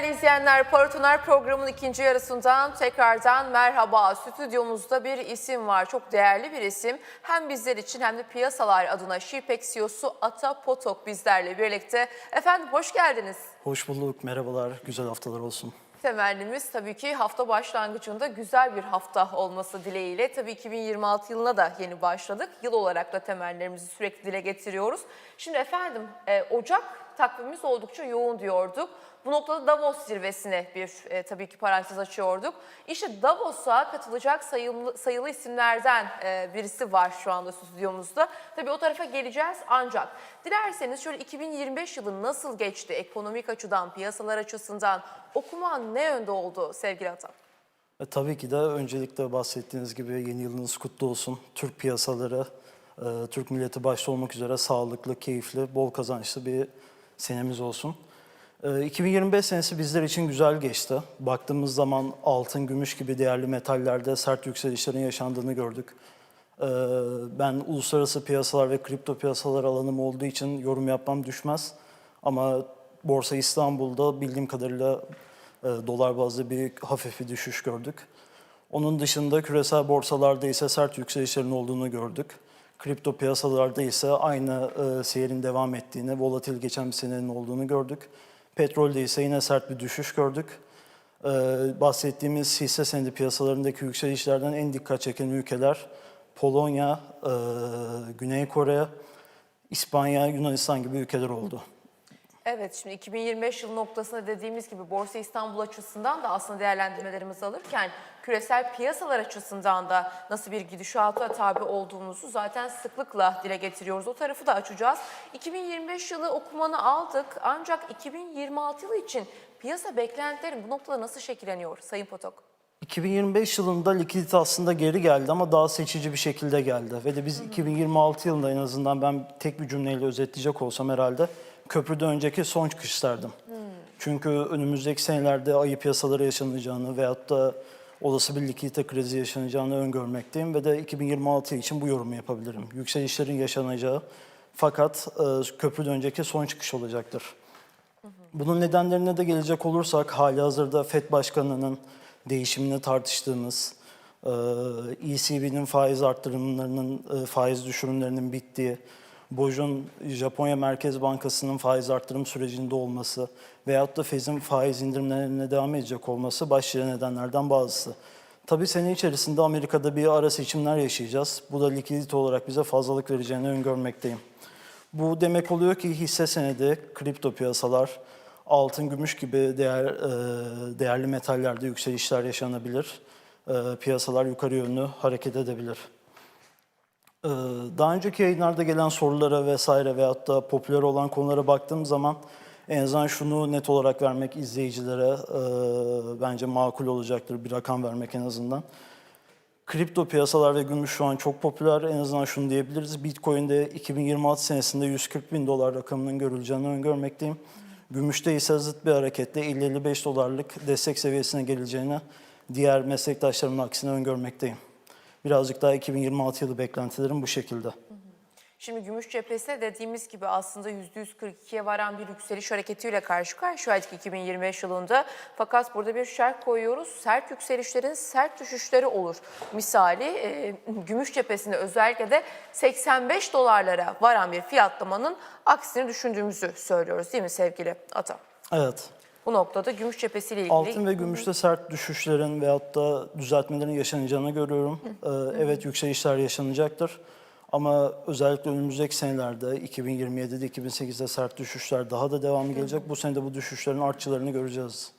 Değerli izleyenler, Paratoner programının ikinci yarısından tekrardan merhaba. Stüdyomuzda bir isim var, çok değerli bir isim. Hem bizler için hem de piyasalar adına Şipek CEO'su Ata Potok bizlerle birlikte. Efendim hoş geldiniz. Hoş bulduk, merhabalar, güzel haftalar olsun. Temennimiz tabii ki hafta başlangıcında güzel bir hafta olması dileğiyle. Tabii 2026 yılına da yeni başladık. Yıl olarak da temellerimizi sürekli dile getiriyoruz. Şimdi efendim e, Ocak takvimimiz oldukça yoğun diyorduk. Bu noktada Davos zirvesine bir e, tabii ki parantez açıyorduk. İşte Davos'a katılacak sayılı, sayılı isimlerden e, birisi var şu anda stüdyomuzda. Tabii o tarafa geleceğiz ancak dilerseniz şöyle 2025 yılı nasıl geçti ekonomik açıdan, piyasalar açısından okuman ne yönde oldu sevgili Atan? E, tabii ki de öncelikle bahsettiğiniz gibi yeni yılınız kutlu olsun. Türk piyasaları, e, Türk milleti başta olmak üzere sağlıklı, keyifli, bol kazançlı bir senemiz olsun. E, 2025 senesi bizler için güzel geçti. Baktığımız zaman altın, gümüş gibi değerli metallerde sert yükselişlerin yaşandığını gördük. E, ben uluslararası piyasalar ve kripto piyasalar alanım olduğu için yorum yapmam düşmez. Ama Borsa İstanbul'da bildiğim kadarıyla e, dolar bazlı bir hafif bir düşüş gördük. Onun dışında küresel borsalarda ise sert yükselişlerin olduğunu gördük. Kripto piyasalarda ise aynı e, seyirin devam ettiğini, volatil geçen bir senenin olduğunu gördük. Petrolde ise yine sert bir düşüş gördük. E, bahsettiğimiz hisse senedi piyasalarındaki yükselişlerden en dikkat çeken ülkeler Polonya, e, Güney Kore, İspanya, Yunanistan gibi ülkeler oldu. Evet şimdi 2025 yılı noktasında dediğimiz gibi Borsa İstanbul açısından da aslında değerlendirmelerimizi alırken küresel piyasalar açısından da nasıl bir gidişata tabi olduğumuzu zaten sıklıkla dile getiriyoruz. O tarafı da açacağız. 2025 yılı okumanı aldık ancak 2026 yılı için piyasa beklentilerin bu noktada nasıl şekilleniyor Sayın Potok? 2025 yılında likidite aslında geri geldi ama daha seçici bir şekilde geldi. Ve de biz 2026 yılında en azından ben tek bir cümleyle özetleyecek olsam herhalde köprüden önceki son çıkış derdim. Çünkü önümüzdeki senelerde ayı piyasaları yaşanacağını veyahut da olası bir likidite krizi yaşanacağını öngörmekteyim ve de 2026 için bu yorumu yapabilirim. Yükselişlerin yaşanacağı fakat e, köprüden önceki son çıkış olacaktır. Bunun nedenlerine de gelecek olursak hali hazırda FED Başkanı'nın değişimini tartıştığımız, e, ECB'nin faiz arttırımlarının, e, faiz düşürümlerinin bittiği, BOJ'un Japonya Merkez Bankası'nın faiz arttırım sürecinde olması veyahut da Fed'in faiz indirimlerine devam edecek olması başlıca nedenlerden bazısı. Tabii sene içerisinde Amerika'da bir ara seçimler yaşayacağız. Bu da likidite olarak bize fazlalık vereceğini öngörmekteyim. Bu demek oluyor ki hisse senedi, kripto piyasalar, altın, gümüş gibi değer, e, değerli metallerde yükselişler yaşanabilir. E, Piyasalar yukarı yönlü hareket edebilir. E, Daha önceki yayınlarda gelen sorulara vesaire veyahut da popüler olan konulara baktığım zaman en azından şunu net olarak vermek izleyicilere e, bence makul olacaktır bir rakam vermek en azından. Kripto piyasalar ve gümüş şu an çok popüler. En azından şunu diyebiliriz. Bitcoin'de 2026 senesinde 140 bin dolar rakamının görüleceğini öngörmekteyim. Gümüşte ise zıt bir hareketle 50-55 dolarlık destek seviyesine geleceğini diğer meslektaşlarımın aksine öngörmekteyim. Birazcık daha 2026 yılı beklentilerim bu şekilde. Şimdi gümüş cephesi dediğimiz gibi aslında %142'ye varan bir yükseliş hareketiyle karşı karşıyaydık 2025 yılında. Fakat burada bir şerh koyuyoruz. Sert yükselişlerin sert düşüşleri olur. Misali e, gümüş cephesinde özellikle de 85 dolarlara varan bir fiyatlamanın aksini düşündüğümüzü söylüyoruz değil mi sevgili Ata? Evet. Bu noktada gümüş cephesiyle ilgili... Altın ve gümüşte sert düşüşlerin veyahut da düzeltmelerin yaşanacağını görüyorum. Ee, evet yükselişler yaşanacaktır. Ama özellikle önümüzdeki senelerde 2027'de 2028'de sert düşüşler daha da devamı gelecek. Bu sene de bu düşüşlerin artçılarını göreceğiz.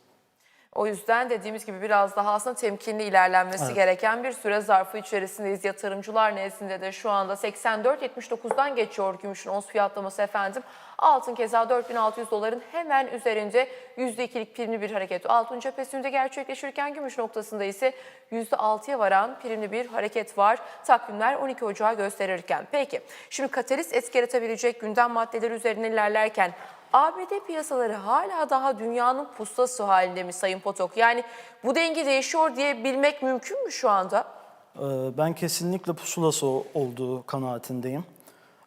O yüzden dediğimiz gibi biraz daha aslında temkinli ilerlenmesi gereken bir süre zarfı içerisindeyiz. Yatırımcılar nezdinde de şu anda 84.79'dan geçiyor gümüşün ons fiyatlaması efendim. Altın keza 4600 doların hemen üzerinde %2'lik primli bir hareket. Altın cephesinde gerçekleşirken gümüş noktasında ise %6'ya varan primli bir hareket var. Takvimler 12 Ocağı gösterirken. Peki şimdi katalist etki yaratabilecek gündem maddeleri üzerine ilerlerken ABD piyasaları hala daha dünyanın pustası halinde mi Sayın Potok? Yani bu denge değişiyor diye bilmek mümkün mü şu anda? Ee, Ben kesinlikle pusulası olduğu kanaatindeyim.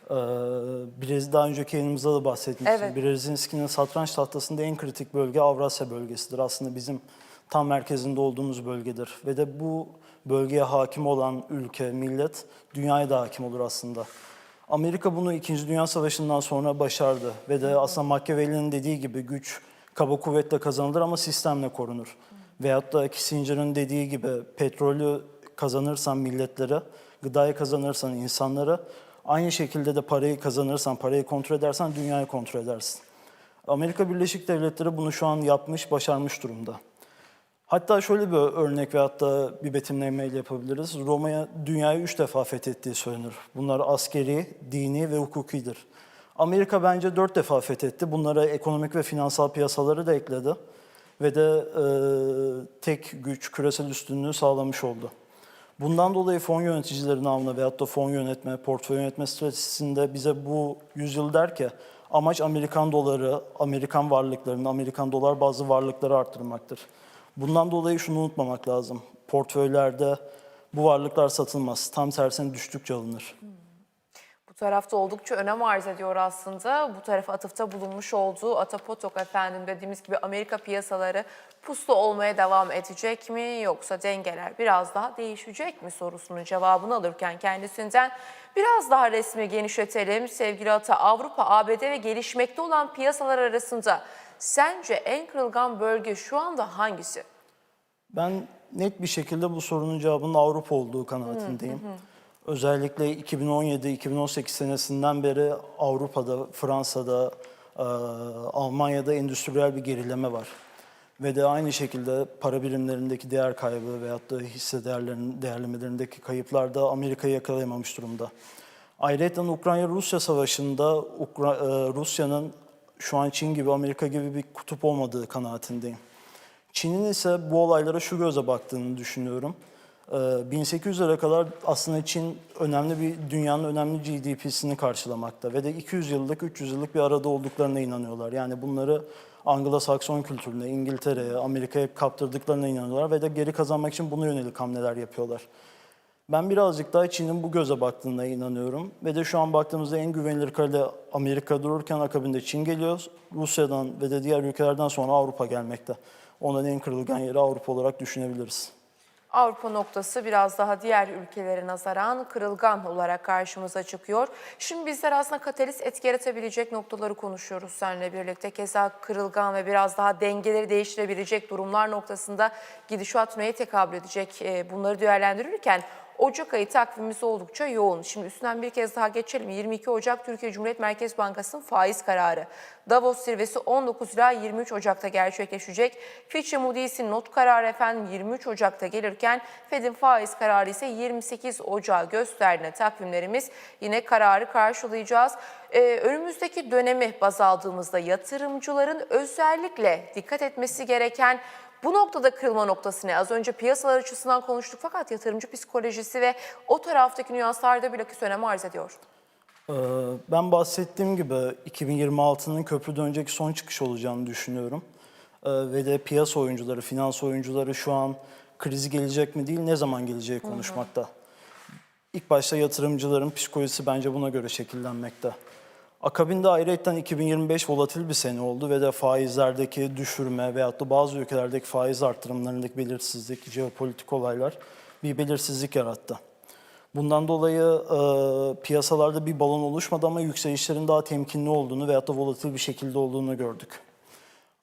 Ee, Brez, daha önceki yayınımızda da bahsetmiştim. Evet. Brezinski'nin satranç tahtasında en kritik bölge Avrasya bölgesidir. Aslında bizim tam merkezinde olduğumuz bölgedir. Ve de bu bölgeye hakim olan ülke, millet dünyaya da hakim olur aslında. Amerika bunu İkinci Dünya Savaşı'ndan sonra başardı. Ve de aslında Machiavelli'nin dediği gibi güç kaba kuvvetle kazanılır ama sistemle korunur. Veyahut da Kissinger'ın dediği gibi petrolü kazanırsan milletlere, gıdayı kazanırsan insanlara, aynı şekilde de parayı kazanırsan, parayı kontrol edersen dünyayı kontrol edersin. Amerika Birleşik Devletleri bunu şu an yapmış, başarmış durumda. Hatta şöyle bir örnek ve hatta bir betimlemeyle yapabiliriz. Roma'ya dünyayı üç defa fethettiği söylenir. Bunlar askeri, dini ve hukukidir. Amerika bence dört defa fethetti. Bunlara ekonomik ve finansal piyasaları da ekledi. Ve de e, tek güç küresel üstünlüğü sağlamış oldu. Bundan dolayı fon yöneticileri namına veyahut da fon yönetme, portföy yönetme stratejisinde bize bu yüzyıl der ki amaç Amerikan doları, Amerikan varlıklarını, Amerikan dolar bazlı varlıkları arttırmaktır. Bundan dolayı şunu unutmamak lazım. Portföylerde bu varlıklar satılmaz. Tam tersine düştükçe alınır. Bu tarafta oldukça önem arz ediyor aslında. Bu tarafa atıfta bulunmuş olduğu Atapotok efendim dediğimiz gibi Amerika piyasaları puslu olmaya devam edecek mi yoksa dengeler biraz daha değişecek mi sorusunun cevabını alırken kendisinden biraz daha resmi genişletelim. Sevgili Ata Avrupa, ABD ve gelişmekte olan piyasalar arasında sence en kırılgan bölge şu anda hangisi? Ben net bir şekilde bu sorunun cevabının Avrupa olduğu kanaatindeyim. Özellikle 2017-2018 senesinden beri Avrupa'da, Fransa'da, e, Almanya'da endüstriyel bir gerileme var. Ve de aynı şekilde para birimlerindeki değer kaybı veyahut da hisse değerlerinin değerlemelerindeki kayıplar da Amerika'yı yakalayamamış durumda. Ayrıca Ukrayna-Rusya savaşında Ukra- e, Rusya'nın şu an Çin gibi, Amerika gibi bir kutup olmadığı kanaatindeyim. Çin'in ise bu olaylara şu göze baktığını düşünüyorum. Ee, 1800'lere kadar aslında Çin önemli bir dünyanın önemli GDP'sini karşılamakta ve de 200 yıllık, 300 yıllık bir arada olduklarına inanıyorlar. Yani bunları Anglo-Sakson kültürüne, İngiltere'ye, Amerika'ya kaptırdıklarına inanıyorlar ve de geri kazanmak için buna yönelik hamleler yapıyorlar. Ben birazcık daha Çin'in bu göze baktığına inanıyorum. Ve de şu an baktığımızda en güvenilir kale Amerika dururken akabinde Çin geliyor. Rusya'dan ve de diğer ülkelerden sonra Avrupa gelmekte. Onların en kırılgan yeri Avrupa olarak düşünebiliriz. Avrupa noktası biraz daha diğer ülkelere nazaran kırılgan olarak karşımıza çıkıyor. Şimdi bizler aslında katalist etki yaratabilecek noktaları konuşuyoruz seninle birlikte. Keza kırılgan ve biraz daha dengeleri değiştirebilecek durumlar noktasında gidişat neye tekabül edecek e, bunları değerlendirirken Ocak ayı takvimimiz oldukça yoğun. Şimdi üstünden bir kez daha geçelim. 22 Ocak Türkiye Cumhuriyet Merkez Bankası'nın faiz kararı. Davos zirvesi 19 ila 23 Ocak'ta gerçekleşecek. Fitch Moody's'in not kararı efendim 23 Ocak'ta gelirken Fed'in faiz kararı ise 28 Ocağı gösterdiğine takvimlerimiz yine kararı karşılayacağız. Ee, önümüzdeki dönemi baz aldığımızda yatırımcıların özellikle dikkat etmesi gereken bu noktada kırılma noktası ne? Az önce piyasalar açısından konuştuk fakat yatırımcı psikolojisi ve o taraftaki nüanslarda bilakis önem arz ediyor. Ee, Ben bahsettiğim gibi 2026'nın köprüden önceki son çıkış olacağını düşünüyorum. Ee, Ve de piyasa oyuncuları, finans oyuncuları şu an krizi gelecek mi değil, ne zaman geleceği konuşmakta. İlk başta yatırımcıların psikolojisi bence buna göre şekillenmekte. Akabinde ayrıca 2025 volatil bir sene oldu ve de faizlerdeki düşürme veyahut da bazı ülkelerdeki faiz artırımlarındaki belirsizlik, jeopolitik olaylar bir belirsizlik yarattı. Bundan dolayı e, piyasalarda bir balon oluşmadı ama yükselişlerin daha temkinli olduğunu veyahut da volatil bir şekilde olduğunu gördük.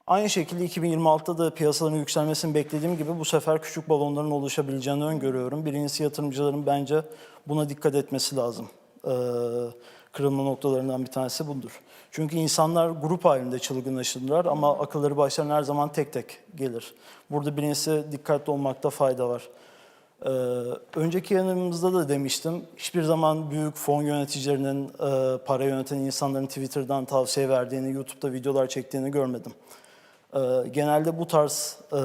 Aynı şekilde 2026'da da piyasaların yükselmesini beklediğim gibi bu sefer küçük balonların oluşabileceğini öngörüyorum. Birincisi yatırımcıların bence buna dikkat etmesi lazım. Ee, kırılma noktalarından bir tanesi budur. Çünkü insanlar grup halinde çılgınlaşırlar ama akılları başlarına her zaman tek tek gelir. Burada birincisi dikkatli olmakta fayda var. Ee, önceki yanımızda da demiştim, hiçbir zaman büyük fon yöneticilerinin, e, para yöneten insanların Twitter'dan tavsiye verdiğini, YouTube'da videolar çektiğini görmedim. Ee, genelde bu tarz e,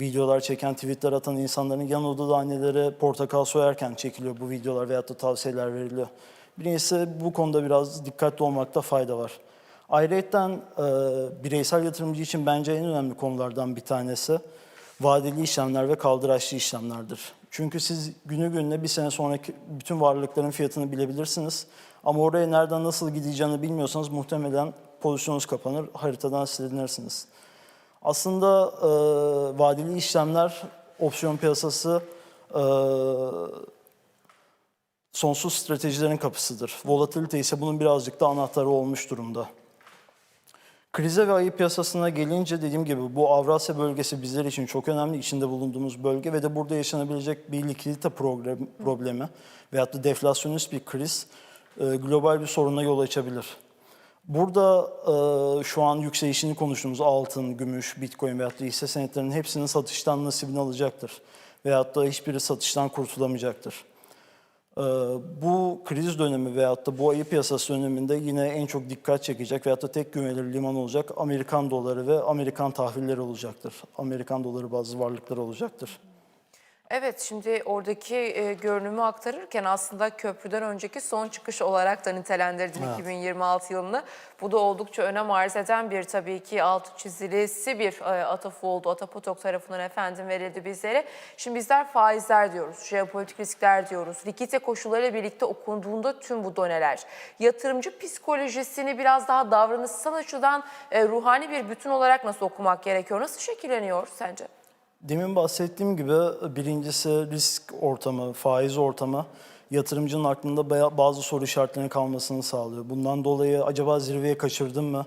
videolar çeken, tweetler atan insanların yan odada anneleri portakal soyarken çekiliyor bu videolar veyahut da tavsiyeler veriliyor. Birincisi bu konuda biraz dikkatli olmakta fayda var. Ayrıca e, bireysel yatırımcı için bence en önemli konulardan bir tanesi vadeli işlemler ve kaldıraçlı işlemlerdir. Çünkü siz günü gününe bir sene sonraki bütün varlıkların fiyatını bilebilirsiniz. Ama oraya nereden nasıl gideceğini bilmiyorsanız muhtemelen pozisyonunuz kapanır, haritadan silinirsiniz. Aslında e, vadeli işlemler opsiyon piyasası e, sonsuz stratejilerin kapısıdır. Volatilite ise bunun birazcık da anahtarı olmuş durumda. Krize ve ayı piyasasına gelince dediğim gibi bu Avrasya bölgesi bizler için çok önemli. içinde bulunduğumuz bölge ve de burada yaşanabilecek bir likidite problem- problemi veyahut da deflasyonist bir kriz e, global bir soruna yol açabilir. Burada e, şu an yükselişini konuştuğumuz altın, gümüş, bitcoin veyahut da hisse senetlerinin hepsinin satıştan nasibini alacaktır. Veyahut da hiçbiri satıştan kurtulamayacaktır. Ee, Bu kriz dönemi veyahut da bu ayı piyasası döneminde yine en çok dikkat çekecek veyahut da tek güvenilir liman olacak Amerikan doları ve Amerikan tahvilleri olacaktır. Amerikan doları bazı varlıklar olacaktır. Evet şimdi oradaki e, görünümü aktarırken aslında köprüden önceki son çıkış olarak da nitelendirdin 2026 yılını. Bu da oldukça önem arz eden bir tabii ki altı çizilisi bir e, atıf oldu. Atapotok tarafından efendim verildi bizlere. Şimdi bizler faizler diyoruz, jeopolitik riskler diyoruz. Likite koşullarıyla birlikte okunduğunda tüm bu doneler. Yatırımcı psikolojisini biraz daha davranışsal açıdan e, ruhani bir bütün olarak nasıl okumak gerekiyor? Nasıl şekilleniyor sence? Demin bahsettiğim gibi birincisi risk ortamı, faiz ortamı yatırımcının aklında bazı soru işaretlerinin kalmasını sağlıyor. Bundan dolayı acaba zirveye kaçırdım mı?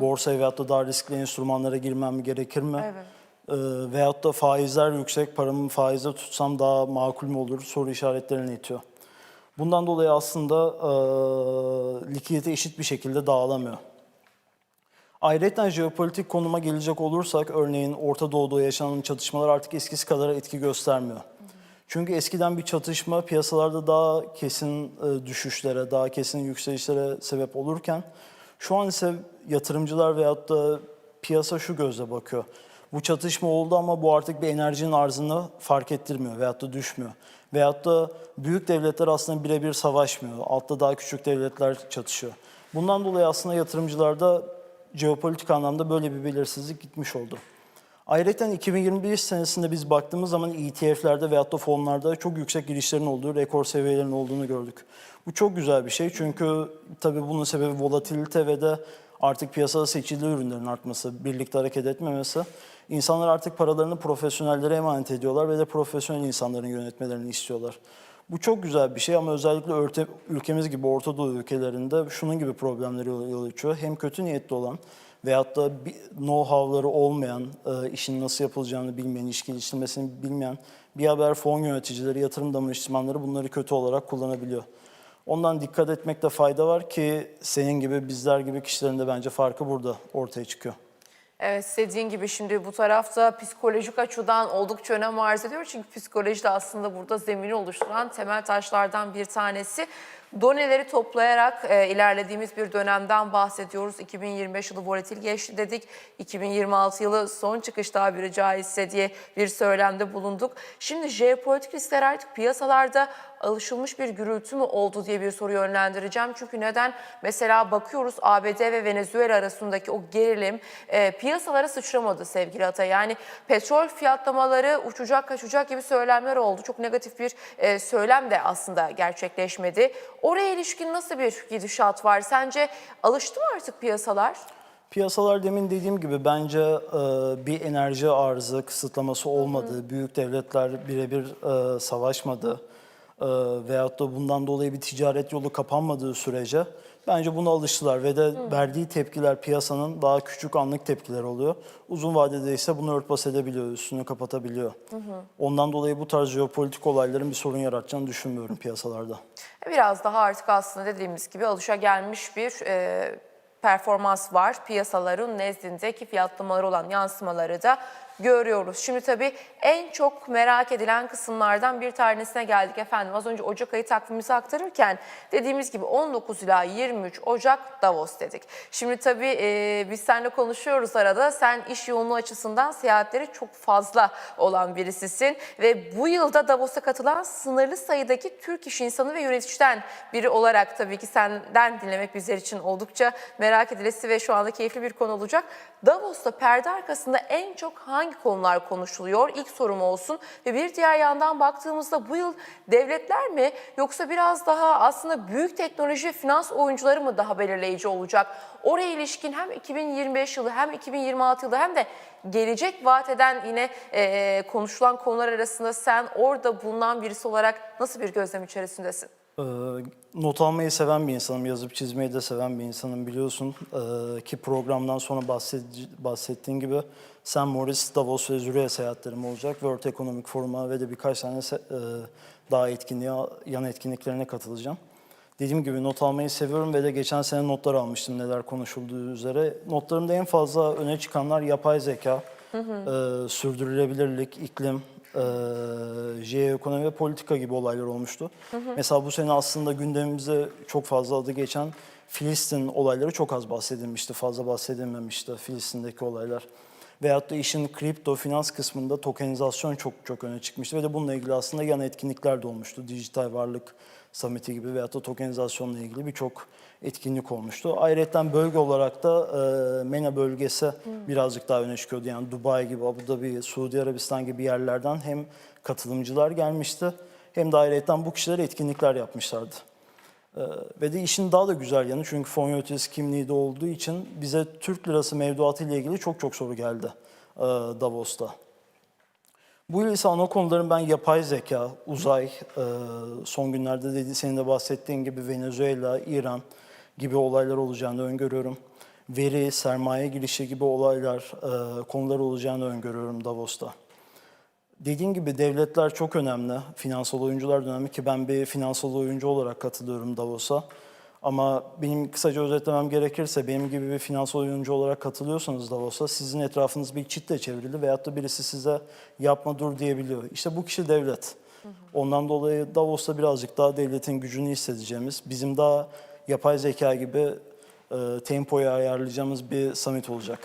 Borsaya veyahut da daha riskli enstrümanlara girmem gerekir mi? Evet. Ee, veyahut da faizler yüksek, paramı faize tutsam daha makul mü olur? Soru işaretlerini itiyor. Bundan dolayı aslında e, likidite eşit bir şekilde dağılamıyor. Ayrıca jeopolitik konuma gelecek olursak örneğin Orta Doğu'da yaşanan çatışmalar artık eskisi kadar etki göstermiyor. Çünkü eskiden bir çatışma piyasalarda daha kesin e, düşüşlere, daha kesin yükselişlere sebep olurken şu an ise yatırımcılar veyahut da piyasa şu gözle bakıyor. Bu çatışma oldu ama bu artık bir enerjinin arzını fark ettirmiyor veyahut da düşmüyor. Veyahut da büyük devletler aslında birebir savaşmıyor. Altta daha küçük devletler çatışıyor. Bundan dolayı aslında yatırımcılarda jeopolitik anlamda böyle bir belirsizlik gitmiş oldu. Ayrıca 2021 senesinde biz baktığımız zaman ETF'lerde veyahut da fonlarda çok yüksek girişlerin olduğu, rekor seviyelerin olduğunu gördük. Bu çok güzel bir şey çünkü tabii bunun sebebi volatilite ve de artık piyasada seçili ürünlerin artması, birlikte hareket etmemesi. İnsanlar artık paralarını profesyonellere emanet ediyorlar ve de profesyonel insanların yönetmelerini istiyorlar. Bu çok güzel bir şey ama özellikle örte- ülkemiz gibi Orta Doğu ülkelerinde şunun gibi problemleri yol açıyor. Hem kötü niyetli olan veyahut da know-how'ları olmayan, e, işin nasıl yapılacağını bilmeyen, iş geliştirmesini bilmeyen bir haber fon yöneticileri, yatırım danışmanları bunları kötü olarak kullanabiliyor. Ondan dikkat etmekte fayda var ki senin gibi, bizler gibi kişilerin de bence farkı burada ortaya çıkıyor. Evet dediğin gibi şimdi bu tarafta psikolojik açıdan oldukça önem arz ediyor. Çünkü psikoloji de aslında burada zemini oluşturan temel taşlardan bir tanesi. Doneleri toplayarak e, ilerlediğimiz bir dönemden bahsediyoruz. 2025 yılı volatil geçti dedik. 2026 yılı son çıkış tabiri caizse diye bir söylemde bulunduk. Şimdi jeopolitik riskler artık piyasalarda alışılmış bir gürültü mü oldu diye bir soru yönlendireceğim. Çünkü neden? Mesela bakıyoruz ABD ve Venezuela arasındaki o gerilim e, piyasalara sıçramadı sevgili Ata. Yani petrol fiyatlamaları uçacak kaçacak gibi söylemler oldu. Çok negatif bir e, söylem de aslında gerçekleşmedi. Oraya ilişkin nasıl bir gidişat var? Sence alıştı mı artık piyasalar? Piyasalar demin dediğim gibi bence e, bir enerji arzı kısıtlaması olmadı. Büyük devletler birebir e, savaşmadı. E, veyahut da bundan dolayı bir ticaret yolu kapanmadığı sürece bence buna alıştılar ve de verdiği tepkiler piyasanın daha küçük anlık tepkiler oluyor. Uzun vadede ise bunu örtbas edebiliyor, üstünü kapatabiliyor. Ondan dolayı bu tarz jeopolitik olayların bir sorun yaratacağını düşünmüyorum piyasalarda. Biraz daha artık aslında dediğimiz gibi alışagelmiş bir e, performans var. Piyasaların nezdindeki fiyatlamaları olan yansımaları da görüyoruz. Şimdi tabii en çok merak edilen kısımlardan bir tanesine geldik efendim. Az önce Ocak ayı takvimimizi aktarırken dediğimiz gibi 19 ila 23 Ocak Davos dedik. Şimdi tabii e, biz seninle konuşuyoruz arada. Sen iş yoğunluğu açısından seyahatleri çok fazla olan birisisin ve bu yılda Davos'a katılan sınırlı sayıdaki Türk iş insanı ve yöneticiden biri olarak tabii ki senden dinlemek bizler için oldukça merak merak edilesi ve şu anda keyifli bir konu olacak. Davos'ta perde arkasında en çok hangi konular konuşuluyor? İlk sorum olsun. Ve bir diğer yandan baktığımızda bu yıl devletler mi yoksa biraz daha aslında büyük teknoloji finans oyuncuları mı daha belirleyici olacak? Oraya ilişkin hem 2025 yılı hem 2026 yılı hem de gelecek vaat eden yine e, konuşulan konular arasında sen orada bulunan birisi olarak nasıl bir gözlem içerisindesin? Ee, not almayı seven bir insanım, yazıp çizmeyi de seven bir insanım biliyorsun. Ee, ki programdan sonra bahset- bahsettiğin gibi Sam Morris, Davos ve Zürih'e seyahatlerim olacak. World Economic Forum'a ve de birkaç tane e, daha etkinliğe, yan etkinliklerine katılacağım. Dediğim gibi not almayı seviyorum ve de geçen sene notlar almıştım neler konuşulduğu üzere. Notlarımda en fazla öne çıkanlar yapay zeka, e, sürdürülebilirlik, iklim, e, jeoekonomi ve politika gibi olaylar olmuştu. Mesela bu sene aslında gündemimize çok fazla adı geçen Filistin olayları çok az bahsedilmişti, fazla bahsedilmemişti Filistin'deki olaylar. Veyahut da işin kripto finans kısmında tokenizasyon çok çok öne çıkmıştı ve de bununla ilgili aslında yan etkinlikler de olmuştu. Dijital varlık samiti gibi veyahut da tokenizasyonla ilgili birçok etkinlik olmuştu. Ayrıca bölge olarak da e, MENA bölgesi birazcık daha öne çıkıyordu. Yani Dubai gibi, Abu Dhabi, Suudi Arabistan gibi yerlerden hem katılımcılar gelmişti hem de ayrıca bu kişiler etkinlikler yapmışlardı. Ee, ve de işin daha da güzel yanı çünkü fon yöneticisi kimliği de olduğu için bize Türk lirası mevduatı ile ilgili çok çok soru geldi e, Davos'ta. Bu yıl ise ana konuların ben yapay zeka, uzay, e, son günlerde dedi senin de bahsettiğin gibi Venezuela, İran gibi olaylar olacağını öngörüyorum. Veri, sermaye girişi gibi olaylar, e, konular olacağını öngörüyorum Davos'ta. Dediğim gibi devletler çok önemli. Finansal oyuncular önemli ki ben bir finansal oyuncu olarak katılıyorum Davos'a. Ama benim kısaca özetlemem gerekirse benim gibi bir finansal oyuncu olarak katılıyorsanız Davos'a sizin etrafınız bir çitle çevrili veyahut da birisi size yapma dur diyebiliyor. İşte bu kişi devlet. Ondan dolayı Davos'ta birazcık daha devletin gücünü hissedeceğimiz, bizim daha yapay zeka gibi e, tempoyu ayarlayacağımız bir summit olacak,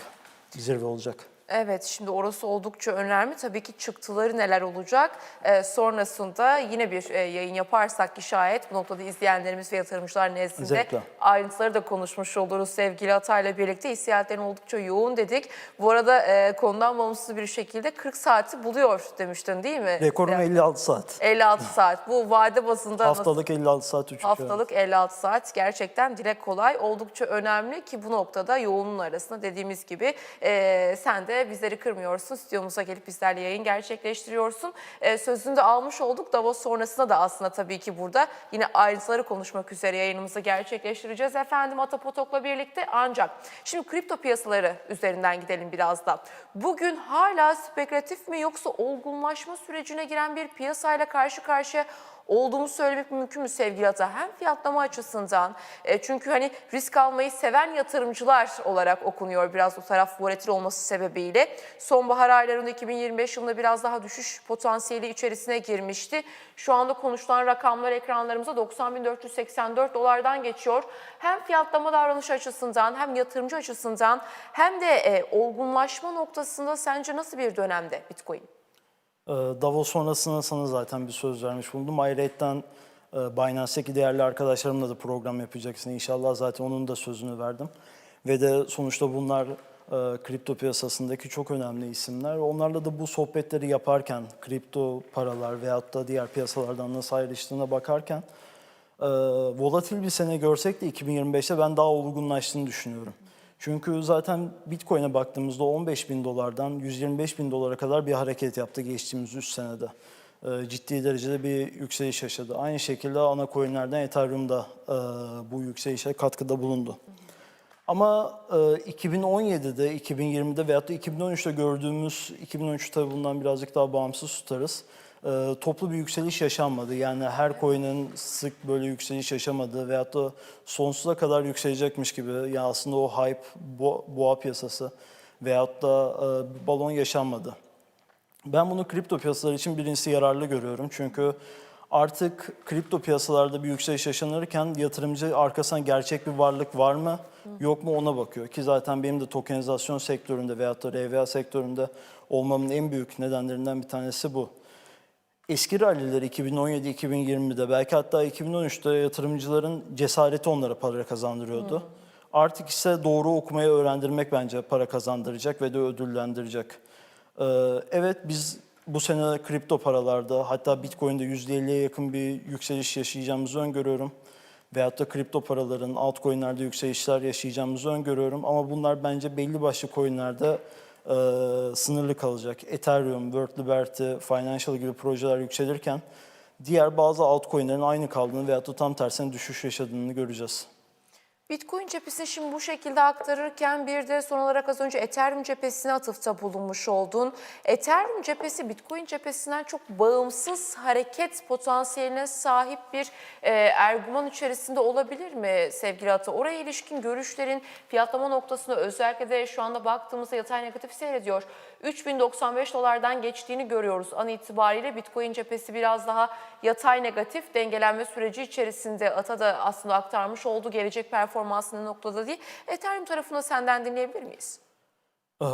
zirve olacak. Evet, şimdi orası oldukça önemli. Tabii ki çıktıları neler olacak? Ee, sonrasında yine bir e, yayın yaparsak ki şayet bu noktada izleyenlerimiz ve yatırımcılar nezdinde Zevkle. ayrıntıları da konuşmuş oluruz sevgili Atay'la birlikte. Hissiyatlerin oldukça yoğun dedik. Bu arada e, konudan bağımsız bir şekilde 40 saati buluyor demiştin değil mi? Rekorum Yani 56 saat. 56 saat. Bu vade bazında nasıl- Haftalık 56 saat uçuş. Haftalık 56 saat gerçekten dile kolay oldukça önemli ki bu noktada yoğunluğun arasında dediğimiz gibi e, sen de bizleri kırmıyorsun. Stüdyomuza gelip bizlerle yayın gerçekleştiriyorsun. E, sözünü de almış olduk. Davos sonrasında da aslında tabii ki burada yine ayrıntıları konuşmak üzere yayınımızı gerçekleştireceğiz efendim Atapotok'la birlikte. Ancak şimdi kripto piyasaları üzerinden gidelim biraz da. Bugün hala spekülatif mi yoksa olgunlaşma sürecine giren bir piyasayla karşı karşıya olduğumuzu söylemek mümkün mü sevgili Ata? Hem fiyatlama açısından e, çünkü hani risk almayı seven yatırımcılar olarak okunuyor biraz o taraf volatil olması sebebiyle. Sonbahar aylarında 2025 yılında biraz daha düşüş potansiyeli içerisine girmişti. Şu anda konuşulan rakamlar ekranlarımıza 90.484 dolardan geçiyor. Hem fiyatlama davranış açısından hem yatırımcı açısından hem de e, olgunlaşma noktasında sence nasıl bir dönemde Bitcoin? Ee, Davos sonrasında sana zaten bir söz vermiş bulundum. Ayrıca e, Binance'deki değerli arkadaşlarımla da program yapacaksın. İnşallah zaten onun da sözünü verdim. Ve de sonuçta bunlar e, kripto piyasasındaki çok önemli isimler. Onlarla da bu sohbetleri yaparken kripto paralar veyahut da diğer piyasalardan nasıl ayrıştığına bakarken e, volatil bir sene görsek de 2025'te ben daha olgunlaştığını düşünüyorum. Çünkü zaten Bitcoin'e baktığımızda 15 bin dolardan 125 bin dolara kadar bir hareket yaptı geçtiğimiz 3 senede. E, ciddi derecede bir yükseliş yaşadı. Aynı şekilde ana coinlerden Ethereum da e, bu yükselişe katkıda bulundu. Ama e, 2017'de, 2020'de veyahut da 2013'te gördüğümüz, 2013 tabii bundan birazcık daha bağımsız tutarız. E, toplu bir yükseliş yaşanmadı. Yani her coin'in sık böyle yükseliş yaşamadığı veyahut da sonsuza kadar yükselecekmiş gibi. Yani aslında o hype, bo- boğa piyasası veyahut da e, balon yaşanmadı. Ben bunu kripto piyasaları için birincisi yararlı görüyorum. Çünkü artık kripto piyasalarda bir yükseliş yaşanırken yatırımcı arkasından gerçek bir varlık var mı yok mu ona bakıyor. Ki zaten benim de tokenizasyon sektöründe veyahut da RVA sektöründe olmamın en büyük nedenlerinden bir tanesi bu. Eski ralliler 2017-2020'de belki hatta 2013'te yatırımcıların cesareti onlara para kazandırıyordu. Artık ise doğru okumayı öğrendirmek bence para kazandıracak ve de ödüllendirecek. Ee, evet biz bu sene kripto paralarda hatta Bitcoin'de %50'ye yakın bir yükseliş yaşayacağımızı öngörüyorum. Veyahut da kripto paraların altcoin'lerde yükselişler yaşayacağımızı öngörüyorum. Ama bunlar bence belli başlı coin'lerde e, sınırlı kalacak. Ethereum, World Liberty, Financial gibi projeler yükselirken diğer bazı altcoin'lerin aynı kaldığını veyahut da tam tersine düşüş yaşadığını göreceğiz. Bitcoin cephesini şimdi bu şekilde aktarırken bir de son olarak az önce Ethereum cephesine atıfta bulunmuş oldun. Ethereum cephesi Bitcoin cephesinden çok bağımsız hareket potansiyeline sahip bir e, erguman içerisinde olabilir mi sevgili Ata? Oraya ilişkin görüşlerin fiyatlama noktasında özellikle de şu anda baktığımızda yatay negatif seyrediyor. 3095 dolardan geçtiğini görüyoruz. An itibariyle Bitcoin cephesi biraz daha yatay negatif dengelenme süreci içerisinde Ata da aslında aktarmış olduğu gelecek performansının noktada değil. Ethereum tarafında senden dinleyebilir miyiz? Ee,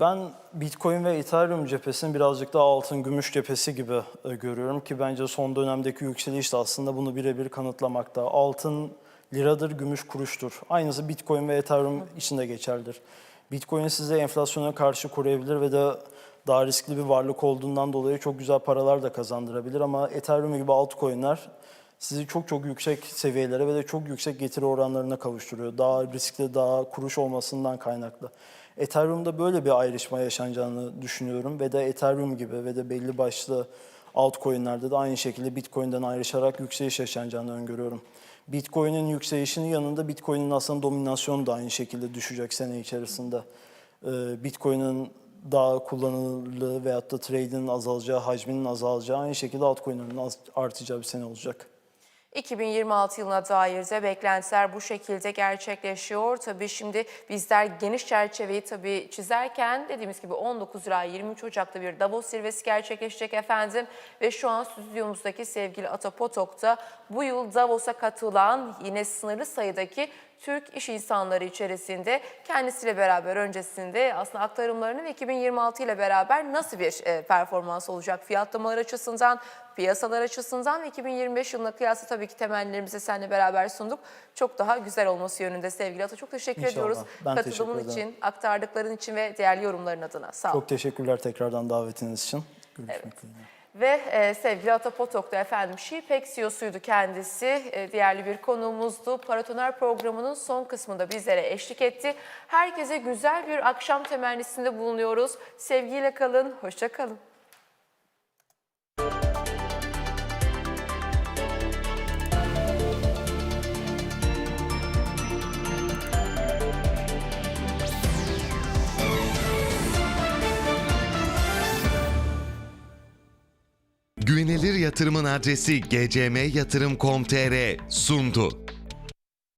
Ben Bitcoin ve Ethereum cephesini birazcık daha altın gümüş cephesi gibi e, görüyorum ki bence son dönemdeki yükseliş de aslında bunu birebir kanıtlamakta. Altın liradır, gümüş kuruştur. Aynısı Bitcoin ve Ethereum için de geçerlidir. Bitcoin size enflasyona karşı koruyabilir ve de daha riskli bir varlık olduğundan dolayı çok güzel paralar da kazandırabilir ama Ethereum gibi altcoin'ler sizi çok çok yüksek seviyelere ve de çok yüksek getiri oranlarına kavuşturuyor. Daha riskli, daha kuruş olmasından kaynaklı. Ethereum'da böyle bir ayrışma yaşanacağını düşünüyorum ve de Ethereum gibi ve de belli başlı altcoin'lerde de aynı şekilde Bitcoin'den ayrışarak yükseliş yaşanacağını öngörüyorum. Bitcoin'in yükselişinin yanında Bitcoin'in aslında dominasyonu da aynı şekilde düşecek sene içerisinde. Ee, Bitcoin'in daha kullanılırlığı veyahut da trade'in azalacağı, hacminin azalacağı, aynı şekilde altcoin'lerin artacağı bir sene olacak. 2026 yılına dair de beklentiler bu şekilde gerçekleşiyor. Tabii şimdi bizler geniş çerçeveyi tabii çizerken dediğimiz gibi 19 ila 23 Ocak'ta bir Davos zirvesi gerçekleşecek efendim. Ve şu an stüdyomuzdaki sevgili Ata Potok da bu yıl Davos'a katılan yine sınırlı sayıdaki Türk iş insanları içerisinde kendisiyle beraber öncesinde aslında aktarımlarını ve 2026 ile beraber nasıl bir e, performans olacak fiyatlamalar açısından, piyasalar açısından ve 2025 yılına kıyasla tabii ki temennilerimizi seninle beraber sunduk. Çok daha güzel olması yönünde sevgili Ata. Çok teşekkür İnşallah. ediyoruz Ben teşekkür katılımın ederim. için, aktardıkların için ve değerli yorumların adına. Sağ ol. Çok teşekkürler tekrardan davetiniz için. Görüşmek üzere. Ve e, sevgili Ata Potok da efendim Şipex CEO'suydu kendisi. E, değerli bir konuğumuzdu. Paratoner programının son kısmında bizlere eşlik etti. Herkese güzel bir akşam temennisinde bulunuyoruz. Sevgiyle kalın, hoşça kalın. Güvenilir yatırımın adresi gcmyatırım.com.tr sundu.